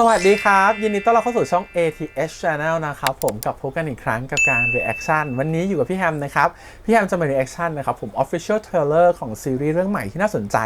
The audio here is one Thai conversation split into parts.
สวัสดีครับ ยินดีต้อนรับเข้าสู่ช่อง ATH Channel นะครับผมกับพบกันอีกครั้งกับการ Reaction วันนี้อยู่กับพี่แฮมนะครับ พี่แฮมจะมา Reaction นะครับผม Official Trailer ของซีรีส์เรื่องใหม่ที่น่าสนใจ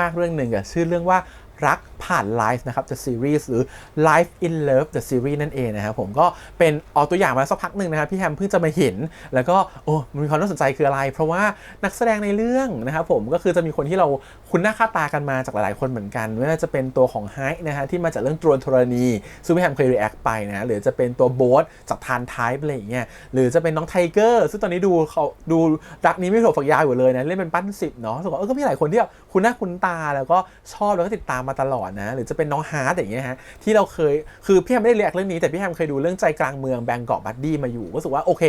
มาก ๆ เรื่องหนึ่งกับชื่อเรื่องว่า รักผ่านไลฟ์นะครับ The Series หรือ Life in Love The Series นั่นเองนะครับผมก็เป็นออกตัวอย่างมาสักพักหนึ่งนะครับ พี่แฮมเพิ่งจะมาเห็น แล้วก็โอ้มีความน่าสนใจคืออะไร เพราะว่านักแสดงในเรื่องนะครับผมก็คือจะมีคนที่เราคุ้นหน้าค่าตากันมาจากหลายๆคนเหมือนกันไม่ว่าจะเป็นตัวของไฮนะฮะที่มาจากเรื่องตรวนธรณีซึ่งพี่แฮมเคย react ไปนะหรือจะเป็นตัวโบ๊ทจากทานไทป์อะไรอย่างเงี้ยหรือจะเป็นน้องไทเกอร์ซึ่งตอนนี้ดูเขาดูรักนี้ไม่ถูกฝักยาวอยู่เลยนะเล่นเป็นปั้นสิบเนาะรู้สึกว่าเออก็มีหลายคนที่แบบคุ้นหน้าคุ้นตาแล้วก็ชอบแล้วก็ติดตามมาตลอดนะ หรือจะเป็นน้องฮาร์ดอย่างเงี้ยฮะที่เราเคยคือพี่แฮมไม่ได้เรียกเรื่องนี้แต่พี่แฮมเคยดูเรื่องใจกลางเมืองแบงกอกบัดดี้มาอยู่ก็รู้สึกว่าโอเค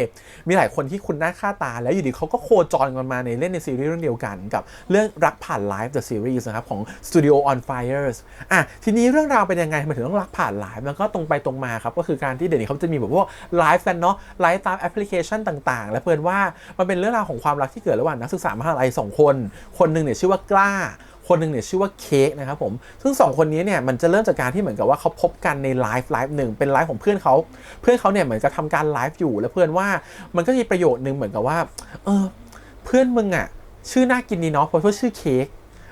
มีหลายคนที่คุ้นหน้าค่าตา แล้วอยู่ดีเขาก็โคจรกันมาในเล่นในซีรีส์เรื่องเดียวกันกับเรื่องรักผ่านไลฟ์ The Series นะครับของ Studio on Fires อะทีนี้เรื่องราวเป็นยังไงทำไมถึงต้องรักผ่านไลฟ์แล้วก็ตรงไปตรงมาครับก็คือการที่เดี๋ยวนี้เขาจะมีแบบพวกไลฟ์กันเนาะไลฟ์ตามแอปพลิเคชันต่าง ๆ และเพื่อนว่ามันเป็นเรื่องราวของความรักที่เกิดระหว่างนักศึกษามหาลัยสองคน คนหนึ่งเนี่ยชื่อว่ากล้า คนหนึ่งเนี่ยชื่อว่าเค้กนะครับผม ซึ่งสองคนนี้เนี่ยมันจะเริ่มจากการที่เหมือนกับว่าเขาพบกันในไลฟ์ไลฟ์หนึ่งเป็นไลฟ์ของเพื่อนเขา เพื่อนเขาเนี่ยเหมือนจะทำการไลฟ์อยู่แล้วเพื่อนว่ามันก็มีประโยชน์หนึ่งเหมือนกับว่า เออ เพื่อนมึงอะชื่อน่ากินดีเนาะเพราะว่าชื่อเค้ก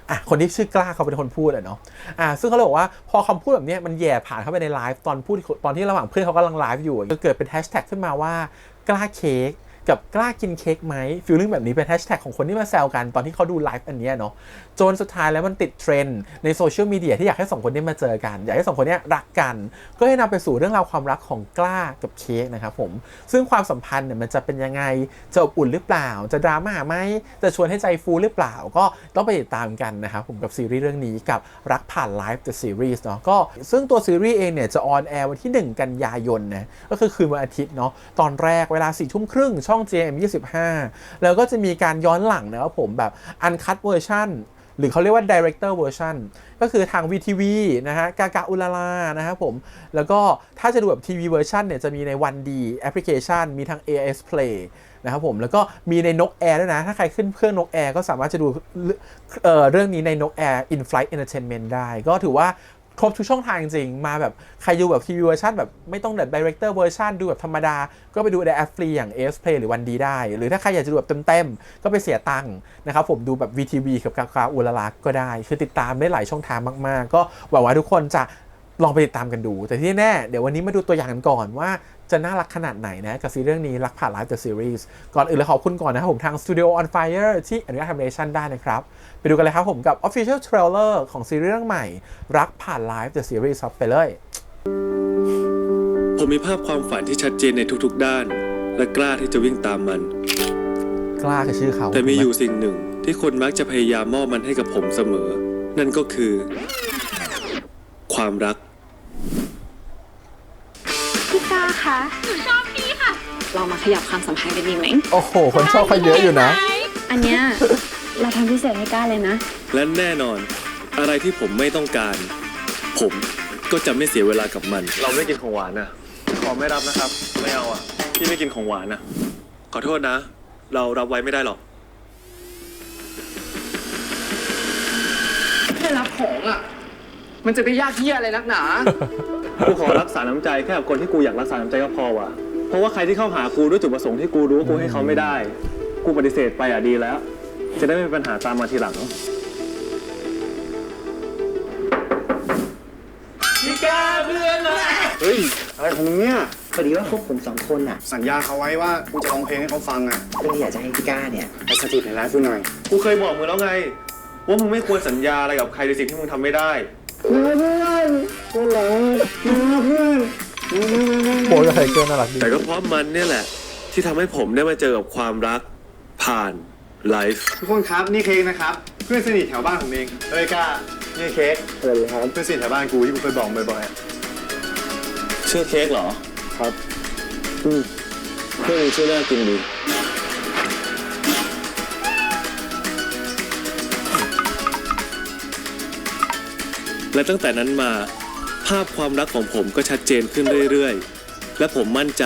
อะคนที่ชื่อกล้าเขาเป็นคนพูดอะเนาะอะซึ่งเขาเลยบอกว่าพอคำพูดแบบนี้มันแย่ผ่านเข้าไปในไลฟ์ตอนพูดตอนที่ระหว่างเพื่อนเขากำลังไลฟ์อยู่ก็เกิดเป็นแฮชแท็กขึ้นมาว่ากล้าเค้ก กับกล้ากินเค้กไหมฟีลลิ่งแบบนี้เป็นแฮชแท็กของคนที่มาแซวกันตอนที่เขาดูไลฟ์อันนี้เนาะจนสุดท้ายแล้วมันติดเทรนด์ในโซเชียลมีเดียที่อยากให้สองคนนี้มาเจอกัน อยากให้สองคนนี้รักกัน ก็เลยนำไปสู่เรื่องราวความรักของกล้ากับเค้กนะครับผมซึ่งความสัมพันธ์เนี่ยมันจะเป็นยังไงจะอบอุ่นหรือเปล่า จะดราม่าไหมจะชวนให้ใจฟูหรือเปล่า ก็ต้องไปติดตามกันนะครับผมกับซีรีส์เรื่องนี้กับรักผ่านไลฟ์ The Series เนาะก็ซึ่งตัวซีรีส์เองเนี่ยจะออนแอร์วันที่ 1 กันยายนนะก็คือคืนวันอาทิตย์เนาะตอนแรกเวลา4ทุ่มครึ่งช่ององ JM 25 แล้วก็จะมีการย้อนหลังนะครับผมแบบอันคั v เวอร์ชันหรือเขาเรียกว่า Director Version ก็คือทาง VTV นะฮะ กากาอุลาลา นะครับผม แล้วก็ถ้าจะดูแบบทีวีเวอร์ชันเนี่ย จะมีใน 1D แอปพลิเคชันมีทาง AS Play นะครับผม แล้วก็มีในนกแอร์ด้วยนะ ถ้าใครขึ้นเครื่องนกแอร์ก็สามารถจะดูเเรื่องนี้ในนกแอร์ In Flight Entertainment ได้ ก็ถือว่า ครบทุกช่องทางจริง มาแบบ ใครดูแบบทีวีเวอร์ชันแบบไม่ต้องแบบ Director Version ดูแบบธรรมดา ก็ไปดูในแอปฟรีอย่าง AS Play หรือวันดีได้ หรือถ้าใครอยากจะดูแบบเต็มๆ ก็ไปเสียตังค์นะครับผมดูแบบ VTV กับกาคาอุลลักก็ได้ คือติดตามได้หลายช่องทางมากๆ ก็หวังว่าทุกคนจะ ลองไปติดตามกันดู แต่ที่แน่เดี๋ยววันนี้มาดูตัวอย่างกันก่อนว่าจะน่ารักขนาดไหนนะ กับซีรีส์เรื่องนี้ รักผ่านไลฟ์ The Series ก่อนอื่นเลยขอบคุณก่อนนะครับผมทาง Studio on Fire ที่อนุญาตทำเรชั่นได้นะครับ ไปดูกันเลยครับผมกับ Official Trailer ของซีรีส์เรื่องใหม่ รักผ่านไลฟ์ The Series ครับไปเลย ผมมีภาพความฝันที่ชัดเจนในทุกๆด้าน และกล้าที่จะวิ่งตามมัน กล้าคือชื่อเขาแต่มีอยู่สิ่งหนึ่ง ที่คนมักจะพยายามมอบมันให้กับผมเสมอ นั่นก็คือ ความรักพี่ ก้าคะหนูชอบพี่ค่ะ เรามาขยับความสัมพันธ์กันดีไหม โอ้โห คนชอบเขาเยอะอยู่นะ อันเนี้ยเราทำพิเศษให้ก้าเลยนะ และแน่นอน อะไรที่ผมไม่ต้องการ ผมก็จะไม่เสียเวลากับมัน เราไม่กินของหวานนะขอไม่รับนะครับ ไม่เอาอะ พี่ไม่กินของหวานนะขอโทษนะ เรารับไว้ไม่ได้หรอกแค่รับของอะ มันจะไปยากเยี่ยอะไรนักหนา กูขอรักษาน้ำใจแค่กับคนที่กูอยากรักษาน้ำใจก็พอว่ะ เพราะว่าใครที่เข้าหากูด้วยจุดประสงค์ที่กูรู้ว่ากูให้เขาไม่ได้ กูปฏิเสธไปอะดีแล้ว จะได้ไม่มีปัญหาตามมาทีหลัง เฮ้ย อะไรของมึงเนี่ย พอดีว่าพวกผมสองคนอะสัญญาเขาไว้ว่ากูจะร้องเพลงให้เขาฟังอะก็เลยอยากจะให้พี่ก้าเนี่ย ไปสถิตในไลฟ์กูหน่อย กูเคยบอกมึงแล้วไง ว่ามึงไม่ควรสัญญาอะไรกับใครในสิ่งที่มึงทำไม่ได้ โบทกับไทเกอร์น่ารักดีแต่ก็เพราะมันเนี่ยแหละ ที่ทำให้ผมได้มาเจอกับความรักผ่านไลฟ์ทุกคนครับนี่เค้กนะครับ เพื่อนสนิทแถวบ้านผมเองเฮ้ยกล้านี่เค้กสวัสดีครับเพื่อนสนิทแถวบ้านกูที่กูเคยบอกมึงบ่อยๆอะชื่อเค้กเหรอครับอืมเพื่อนมึงชื่อน่ากินดีและตั้งแต่นั้นมา ภาพความรักของผมก็ชัดเจนขึ้นเรื่อยๆ และผมมั่นใจ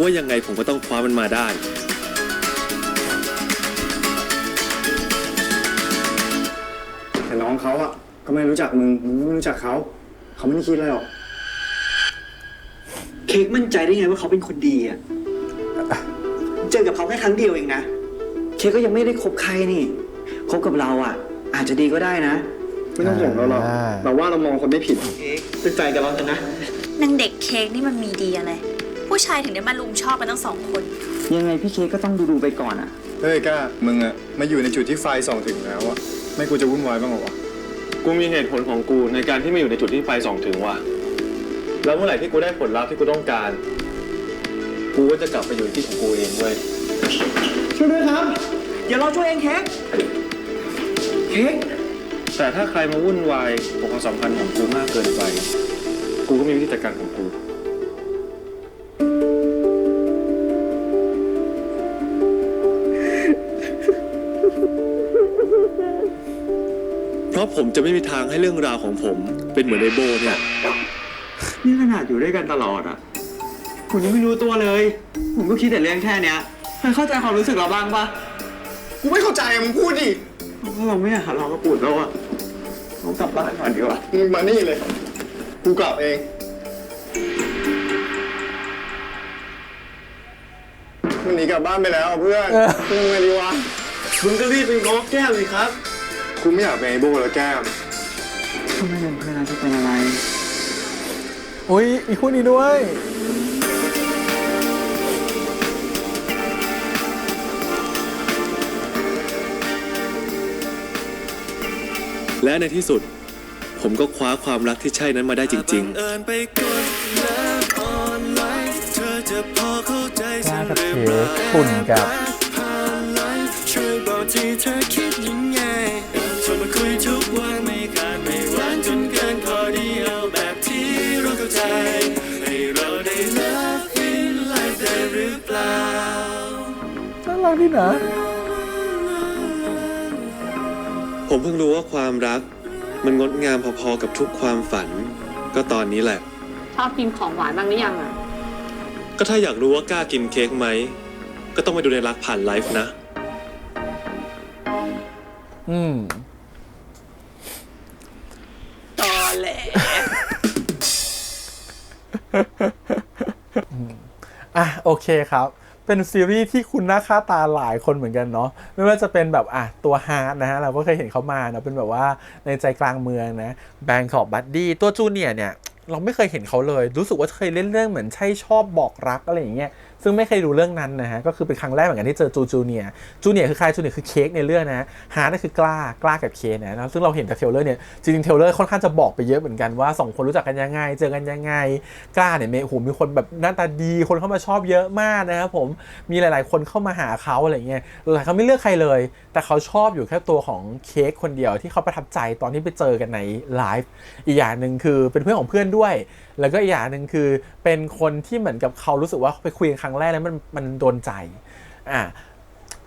ว่ายังไงผมก็ต้องคว้ามันมาได้ แต่น้องเขาอะก็ไม่รู้จักมึง มึงก็ไม่รู้จักเขา เขาไม่ได้คิดอะไรหรอก เค้กมั่นใจได้ไงว่าเขาเป็นคนดีอะเจอกับเขาแค่ครั้งเดียวเองนะ เค้กก็ยังไม่ได้คบใครนี่ คบกับเราอะ อาจจะดีก็ได้นะ ไม่ต้องห่วงเราหรอกอ่า เราว่าเรามองคนไม่ผิดเค้ก เป็นใจกับเราเถอะนะ นางเด็กเค้กนี่มันมีดีอะไร ผู้ชายถึงได้มาลุมชอบกันทั้งสองคน ยังไงพี่เค้กก็ต้องดูดูๆไปก่อนอะ เฮ้ยกล้า มึงอะมาอยู่ในจุดที่ไฟส่องถึงแล้วอะไม่กูจะวุ่นวายบ้างเหรอวะ กูมีเหตุผลของกูในการที่มาอยู่ในจุดที่ไฟส่องถึงว่ะ แล้วเมื่อไหร่ที่กูได้ผลลัพธ์ที่กูต้องการ กูก็จะกลับไปอยู่ที่ของกูเองเว้ย ช่วยด้วยครับเดี๋ยวเราช่วยเองเค้ก เค้ก แต่ถ้าใครมาวุ่นวายกับความสัมพันธ์ของกูมากเกินไป กูก็มีวิธีจัดการของกู เพราะผมจะไม่มีทางให้เรื่องราวของผมเป็นเหมือนในโบเนี่ยนี่ขนาดอยู่ด้วยกันตลอดอะ ผมยังไม่รู้ตัวเลย ผมก็คิดแต่เรื่องแค่เนี้ยเคยเข้าใจความรู้สึกเราบ้างปะกูไม่เข้าใจอะมึงพูดดิเพราะเราไม่อยากทะเลาะกับปู่แล้วอะ เรากลับบ้านก่อนดีกว่ามึงมานี่เลย กูกลับเองมึงหนีกลับบ้านไปแล้วอะเพื่อนมึงไงดีวะ มึงก็รีบไปง้อแก้วสิครับ กูไม่อยากเป็นไอ้โบแล้วแก้มถ้าไม่เป็นเพื่อนเราจะเป็นอะไร อุ้ยอีกคู่นี้ด้วย และในที่สุด ผมก็คว้าความรักที่ใช่นั้นมาได้จริงๆกล้ากับเค้กปุ่นกับช่วยบอกทีเธอคิดยังไงชวนมาคุยทุกวันไม่ขาดไม่หวานจนเกินพอดีเอาแบบที่เราเข้าใจให้เราได้ love in life ได้หรือเปล่าน่ารักดีนะ พิ่งรู้ว่าความรัก มันงดงามพอๆกับทุกความฝัน ก็ตอนนี้แหละ ชอบกินของหวานบ้างหรือยังอะ ก็ถ้าอยากรู้ว่ากล้ากินเค้กไหม ก็ต้องไปดูในรักผ่านไลฟ์นะ อืมตอแหลอะโอเคครับ เป็นซีรีส์ที่คุณหน้าค่าตาหลายคนเหมือนกันเนาะไม่ว่าจะเป็นแบบอะตัวฮาร์ดนะฮะเราก็เคยเห็นเขามาเนาะเป็นแบบว่าในใจกลางเมืองนะแบง k อกบัดดี้ตัวจูเนียเนี่ยเราไม่เคยเห็นเขาเลย รู้สึกว่าเคยเล่นเรื่องเหมือนใช่ชอบบอกรักอะไรอย่างเงี้ย ซึ่งไม่เคยดูเรื่องนั้นนะฮะก็คือเป็นครั้งแรกเหมือนกันที่เจอจูจูเนียจูเนียคือใครจูเนียคือเค้กในเรื่องนะฮาร์ดก็คือกล้ากล้ากับเค้กนะซึ่งเราเห็นจากเทลเลอร์เนี่ยจริงๆเทลเลอร์ค่อนข้างจะบอกไปเยอะเหมือนกันว่าสองคนรู้จักกันยังไง เจอกันยังไง กล้าเนี่ยมีโอ้โหมีคนแบบหน้าตาดีคนเข้ามาชอบเยอะมากนะครับผมมีหลายๆ คนเข้ามาหาเขาอะไรเงี้ยหลายเขาไม่เลือกใครเลย แต่เขาชอบอยู่แค่ตัวของเค้กคนเดียวที่เขาประทับใจตอนที่ไปเจอกันในไลฟ์อีกอย่างหนึ่งคือเป็นเพื่อนของเพื่อนด้วย แล้วก็อีกอย่างหนึ่งคือเป็นคนที่เหมือนกับเขารู้สึกว่าไปคุยกันครั้งแรกแล้วมันมันโดนใจอะ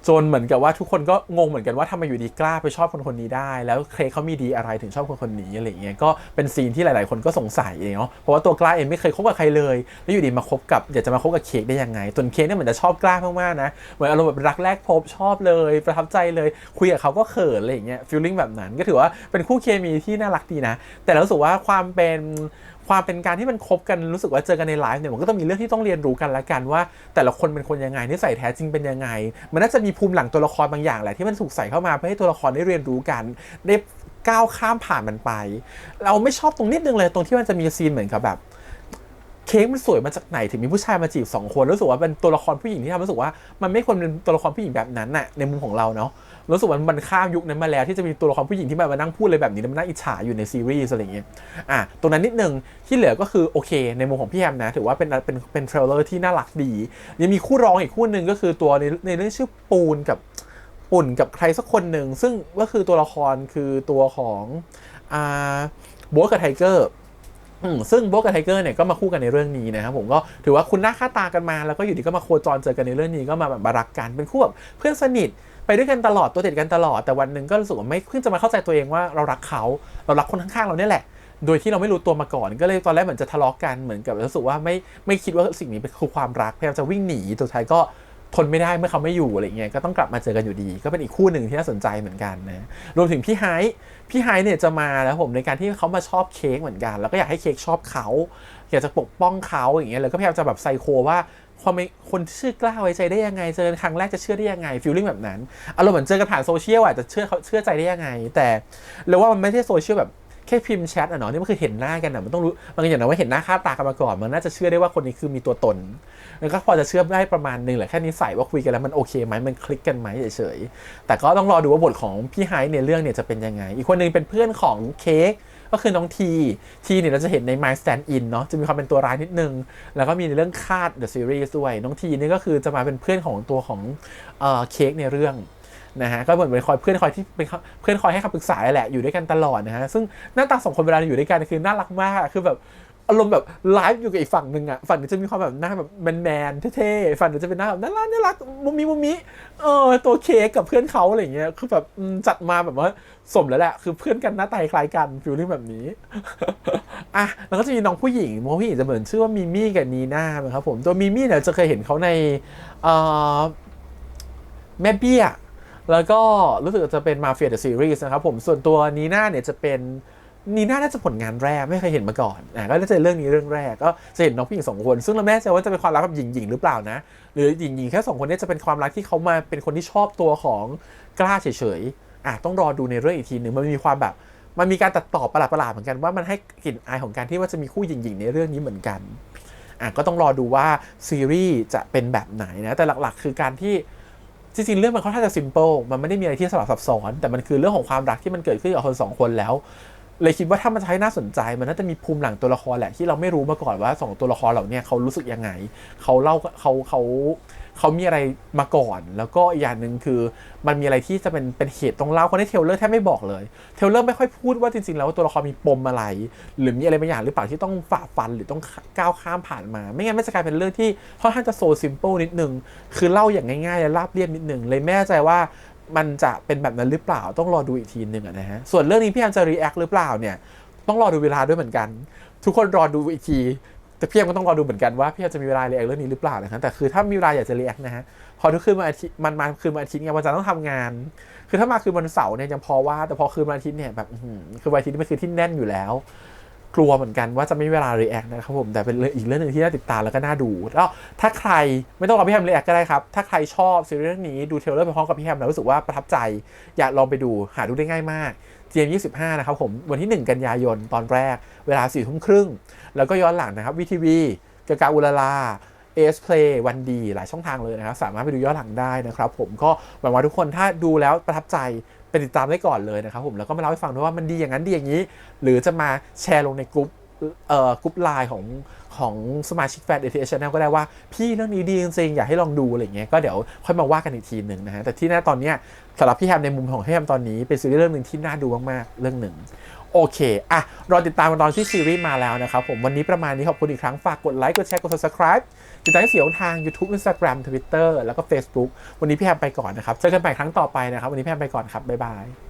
จนเหมือนกับว่าทุกคนก็งงเหมือนกันว่าทำไมอยู่ดีกล้าไปชอบคนคนนี้ได้ แล้วเครกเขามีดีอะไรถึงชอบคนคนนี้อะไรอย่างเงี้ยก็เป็นซีนที่หลาย ๆ คนก็สงสัยเนาะเพราะว่าตัวกล้าเองไม่เคยคบกับใครเลย แล้วอยู่ดีมาคบกับอยากจะมาคบกับเค้กได้ยังไงจนเค้กเนี่ยเหมือนจะชอบกล้ามาก ๆ นะเหมือนอารมณ์แบบรักแรกพบชอบเลย ประทับใจเลยคุยกับเขาก็เขินอะไรอย่างเงี้ยฟีลลิ่งแบบนั้นก็ถือว่าเป็นคู่เคมีที่น่ารักดีนะ แต่เราสึกว่าความเป็น ความเป็นการที่มันคบกันรู้สึกว่าเจอกันในไลฟ์เนี่ยมันก็ต้องมีเรื่องที่ต้องเรียนรู้กันละกันว่า แต่ละคนเป็นคนยังไงนิสัยแท้จริงเป็นยังไง มันน่าจะมีภูมิหลังตัวละครบางอย่างแหละที่มันถูกใส่เข้ามาเพื่อให้ตัวละครได้เรียนรู้กันได้ก้าวข้ามผ่านมันไป เราไม่ชอบตรงนิดนึงเลยตรงที่มันจะมีซีนเหมือนกับแบบ เค้กมันสวยมาจากไหนถึงมีผู้ชายมาจีบสองคนรู้สึกว่าเป็นตัวละครผู้หญิงที่ทำรู้สึกว่ามันไม่ควรเป็นตัวละครผู้หญิงแบบนั้นน่ะในมุมของเราเนาะรู้สึกว่ามันข้ามยุคนั้นมาแล้วที่จะมีตัวละครผู้หญิงที่มามานั่งพูดเลยแบบนี้แล้วมันน่าอิจฉาอยู่ในซีรีส์อะไรอย่างเงี้ยอะตรงนั้นนิดนึงที่เหลือก็คือโอเค ในมุมของพี่แฮมนะถือว่าเป็นเป็นเป็นเทรลเลอร์ที่น่ารักดียังมีคู่รองอีกคู่หนึ่งก็คือตัวในในเรื่องชื่อปูนกับปุ่นกับใครสักคนหนึ่งซึ่งก็คือตัวละครคือตัวของอ่าบ๊ทกับไทเกอร์ ซึ่งโบกกับไทเกอร์เนี่ยก็มาคู่กันในเรื่องนี้นะครับผมก็ถือว่าคุณหน้าค่าตากันมาแล้วก็อยู่ดีก็มาโคจรเจอกันในเรื่องนี้ก็มาแบบรักกันเป็นคู่แบบเพื่อนสนิทไปด้วยกันตลอดตัวติดกันตลอดแต่วันหนึ่งก็รู้สึกว่าไม่เพิ่งจะมาเข้าใจตัวเองว่าเรารักเขาเรารักคนข้างๆเราเนี่ยแหละ โดยที่เราไม่รู้ตัวมาก่อน ก็เลยตอนแรกเหมือนจะทะเลาะกันเหมือนกับรู้สึกว่าไม่ไม่คิดว่าสิ่งนี้เป็นคือความรักพยายามจะวิ่งหนีสุดท้ายก็ ทนไม่ได้เมื่อเขาไม่อยู่อะไรเงี้ยก็ต้องกลับมาเจอกันอยู่ดี ก็เป็นอีกคู่หนึ่งที่น่าสนใจเหมือนกันนะรวมถึงพี่ไฮพี่ไฮเนี่ยจะมาแล้วผมในการที่เขามาชอบเค้กเหมือนกัน แล้วก็อยากให้เค้กชอบเขาอยากจะปกป้องเขาอย่างเงี้ยแล้วก็พยายามจะแบบไซโคว่าความเป็นคนชื่อกล้าไว้ใจได้ยังไงเจอครั้งแรกจะเชื่อได้ยังไงฟีลลิ่งแบบนั้นอารมณ์เหมือนเจอกันผ่านโซเชียลอะจะเชื่อเขาเชื่อใจได้ยังไง แต่เราว่ามันไม่ใช่โซเชียลแบบ แค่พิมพ์แชทอะเนาะนี่มันคือเห็นหน้ากันอะมันต้องรู้บางอย่างนะว่าเห็นหน้าค่าตากันมาก่อนมันน่าจะเชื่อได้ว่าคนนี้คือมีตัวตนแล้วก็พอจะเชื่อได้ประมาณหนึงแหละแค่นิสัยว่าคุยกันแล้วมันโอเคไหมมันคลิกกันไหมเฉยๆแต่ก็ต้องรอดูว่าบทของพี่ไฮในเรื่องเนี่ยจะเป็นยังไง อีกคนหนึงเป็นเพื่อนของเค้กก็คือน้องที ทีเนี่ยเราจะเห็นใน My Stand In เนาะจะมีความเป็นตัวร้ายนิดนึง แล้วก็มีในเรื่องคาด The Series ด้วย น้องทีนี่ก็คือจะมาเป็นเพื่อนของตัวของเออเค้กในเรื่อง นะฮะก็เหมือนเป็นคอยเพื่อนคอยที่เป็นเพื่อนคอยให้คำปรึกษาแหละอยู่ด้วยกันตลอดนะฮะซึ่งหน้าตาสองคนเวลาอยู่ด้วยกันคือน่ารักมากคือแบบอารมณ์แบบไลฟ์อยู่กับอีกฝั่งหนึ่งอะฝั่งหนึงจะมีความแบบหน้าแบบแมนๆเท่ๆฝั่งหนึงจะเป็นหน้าแบบน่ารักน่ารักมุมมิมุมมิเออตัวเค้กกับเพื่อนเขาอะไรอย่างเงี้ยคือแบบจัดมาแบบว่าสมแล้วแหละคือเพื่อนกันหน้าตาคล้ายกันฟิลลิ่งแบบนี้อะแล้วก็จะมีน้องผู้หญิงน้องผู้หญิงจะเหมือนชื่อว่ามิมี่กับนีน่านะครับผมตัวมิมี่เนี่ยจะเคยเห็นเขาในเอ่อแม่เบี้ย แล้วก็รู้สึกจะเป็นมาเฟียเดอะซีรีส์นะครับผมส่วนตัวนีน่าเนี่ยจะเป็นนีน่าน่าจะผลงานแรกไม่เคยเห็นมาก่อนอะก็จะเรื่องนี้เรื่องแรกก็จะเห็นน้องผู้หญิงสองคน ซึ่งเราไม่แน่ใจว่าจะเป็นความรักแบบหญิงๆหรือเปล่านะ หรือหญิงๆแค่สองคนนี้จะเป็นความรักที่เขามาเป็นคนที่ชอบตัวของกล้าเฉยๆอะต้องรอดูในเรื่องอีกทีหนึ่งมันมีความแบบมันมีการตัดต่อประหลาดๆเหมือนกันว่ามันให้กลิ่นอายของการที่ว่าจะมีคู่หญิงๆในเรื่องนี้เหมือนกันอะก็ต้องรอดูว่าซีรีส์จะเป็นแบบไหนนะแต่หลักๆ คือการที่ จริงๆเรื่องมันค่อนข้างจะซิมเปิลมันไม่ได้มีอะไรที่สลับซับซ้อน แต่มันคือเรื่องของความรักที่มันเกิดขึ้นกับคนสองคนแล้ว เลยคิดว่าถ้ามันจะให้น่าสนใจมันน่าจะมีภูมิหลังตัวละครแหละที่เราไม่รู้มาก่อนว่าสองตัวละครเหล่านี้เขารู้สึกยังไงเขาเล่าเขาเขาเขามีอะไรมาก่อน แล้วก็อีกอย่างหนึ่งคือมันมีอะไรที่จะเป็นเป็นเหตุต้องเล่าคนที่เทลเลอร์แทบไม่บอกเลยเทลเลอร์ไม่ค่อยพูดว่าจริงๆ แล้วตัวละครมีปมอะไร หรือมีอะไรบางอย่างหรือเปล่าที่ต้องฝ่าฟันหรือต้องก้าวข้ามผ่านมา ไม่งั้นมันจะกลายเป็นเรื่องที่ค่อนข้างจะโซซิมเปิลนิดนึงคือเล่าอย่างง่ายๆและราบเรียบนิดนึงเลยไม่แน่ใจว่า มันจะเป็นแบบนั้นหรือเปล่าต้องรอดูอีกทีหนึ่งนะฮะส่วนเรื่องนี้พี่แอมจะรีแอคหรือเปล่าเนี่ยต้องรอดูเวลาด้วยเหมือนกัน ทุกคนรอดูอีกทีแต่พี่แอมก็ต้องรอดูเหมือนกันว่าพี่แอมจะมีเวลารีแอคเรื่องนี้หรือเปล่านะครับแต่คือถ้ามีเวลาอยากจะรีแอคนะฮะพอทุกคืนวันอาทิตย์มันมาคืนวันอาทิตย์ไงวันจันทร์ต้องทำงาน คือถ้ามาคืนวันเสาร์เนี่ยยังพอว่า แต่พอคืนวันอาทิตย์เนี่ยแบบคือวันอาทิตย์นี่เป็นคืนที่แน่นอยู่แล้ว กลัวเหมือนกันว่าจะไม่มีเวลารีแอคนะครับผม แต่เป็นอีกเรื่องหนึ่งที่น่าติดตามแล้วก็น่าดูแล้วถ้าใครไม่ต้องรอพี่แฮมรีแอคก็ได้ครับ ถ้าใครชอบซีรีส์เรื่องนี้ดูเทเลอร์ไปพร้อมกับพี่แฮมแล้วรู้สึกว่าประทับใจ อยากลองไปดูหาดูได้ง่ายมาก GM 25นะครับผม วันที่ 1 กันยายนตอนแรก เวลา4ทุ่มครึ่ง แล้วก็ย้อนหลังนะครับวีทีวีกากาอุลาลา AS Play วันดีหลายช่องทางเลยนะครับ สามารถไปดูย้อนหลังได้นะครับผมก็หวังว่าทุกคนถ้าดูแล้วประทับใจ ไปติดตามได้ก่อนเลยนะครับผมแล้วก็มาเล่าให้ฟังด้วยว่ามันดีอย่างนั้นดีอย่างนี้ หรือจะมาแชร์ลงในกลุ่มเอ่อกลุ่มไลน์ของของสมาชิกแฟน ATS Channel ก็ได้ว่า พี่เรื่องนี้ดีจริงๆ อยากให้ลองดูอะไรเงี้ยก็เดี๋ยวค่อยมาว่ากันอีกทีหนึ่งนะฮะแต่ที่แน่ตอนเนี้ยสำหรับพี่แฮมในมุมของพี่แฮมตอนนี้เป็นซีรีส์เรื่องหนึ่งที่น่าดูมากๆเรื่องหนึ่ง โอเคอะรอติดตามกันตอนที่ซีรีส์มาแล้วนะครับผมวันนี้ประมาณนี้ขอบคุณอีกครั้งฝากกดไลค์กดแชร์กด subscribe ติดตามให้เสียงทาง YouTube Instagram Twitter แล้วก็ Facebook วันนี้พี่แฮมไปก่อนนะครับเจอกันใหม่ครั้งต่อไปนะครับ วันนี้พี่แฮมไปก่อนครับบ๊ายบาย